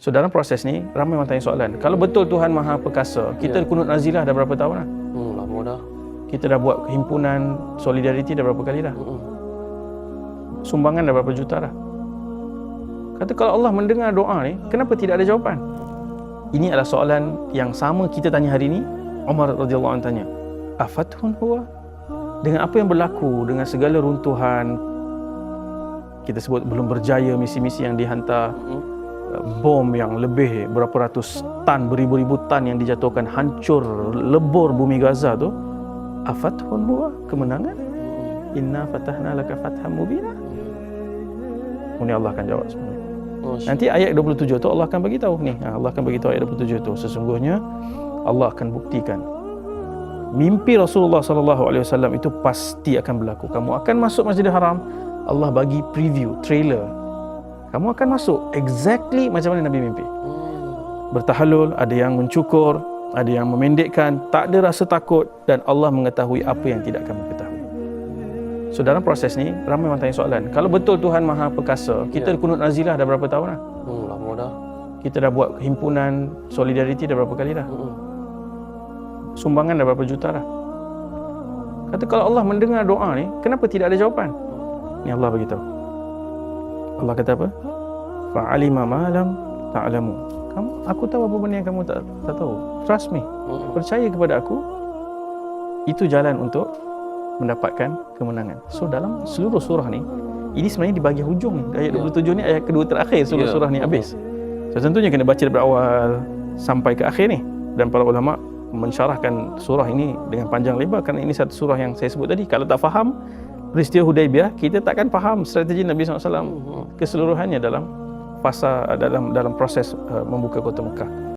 So dalam proses ni ramai orang tanya soalan. Kalau betul Tuhan Maha Perkasa, kita Ya. kunut nazilah dah berapa tahun dah? Hmm, lama dah. Kita dah buat himpunan solidariti dah berapa kali dah? Hmm. Sumbangan dah berapa juta dah? Kata kalau Allah mendengar doa ni, kenapa tidak ada jawapan? Ini adalah soalan yang sama kita tanya hari ini. Umar radhiyallahu anhu tanya, "Afathun huwa?" Dengan apa yang berlaku dengan segala runtuhan kita sebut belum berjaya misi-misi yang dihantar Hmm. Bom yang lebih berapa ratus tan beribu-ribu tan yang dijatuhkan hancur lebur bumi Gaza tu afathun huwa kemenangan inna fatahna laka fatham mubina Kemudian Allah akan jawab. Oh, Nanti ayat 27 tu Allah akan bagi tahu ni. Ha, Allah akan bagi tahu ayat 27 tu sesungguhnya Allah akan buktikan mimpi Rasulullah sallallahu alaihi wasallam itu pasti akan berlaku. Kamu akan masuk Masjidil Haram, Allah bagi preview, trailer. Kamu akan masuk exactly macam mana Nabi mimpi. Hmm. Bertahalul, ada yang mencukur, ada yang memendekkan, tak ada rasa takut dan Allah mengetahui apa yang tidak kamu ketahui. So dalam proses ni ramai orang tanya soalan. Kalau betul Tuhan Maha Perkasa, kita Ya. kunut nazilah dah berapa tahun dah? Hmm, lama dah. Kita dah buat himpunan solidariti dah berapa kali dah? Hmm. Sumbangan dah berapa juta dah? Kata kalau Allah mendengar doa ni, kenapa tidak ada jawapan? Ni Allah beritahu. Allah kata apa? Fa'alima ma lam ta'lamu. Kamu aku tahu apa benda yang kamu tak tak tahu. Trust me. Percaya kepada aku. Itu jalan untuk mendapatkan kemenangan. So dalam seluruh surah ni, ini sebenarnya di bahagian hujung ni. Ayat Ya. 27 ni ayat kedua terakhir surah, Ya. surah ni habis. So tentunya kena baca daripada awal sampai ke akhir ni. Dan para ulama mensyarahkan surah ini dengan panjang lebar kerana ini satu surah yang saya sebut tadi. Kalau tak faham peristiwa Hudaibiyah, kita takkan faham strategi Nabi SAW Hmm. keseluruhannya dalam fasa dalam dalam proses uh, membuka kota Mekah.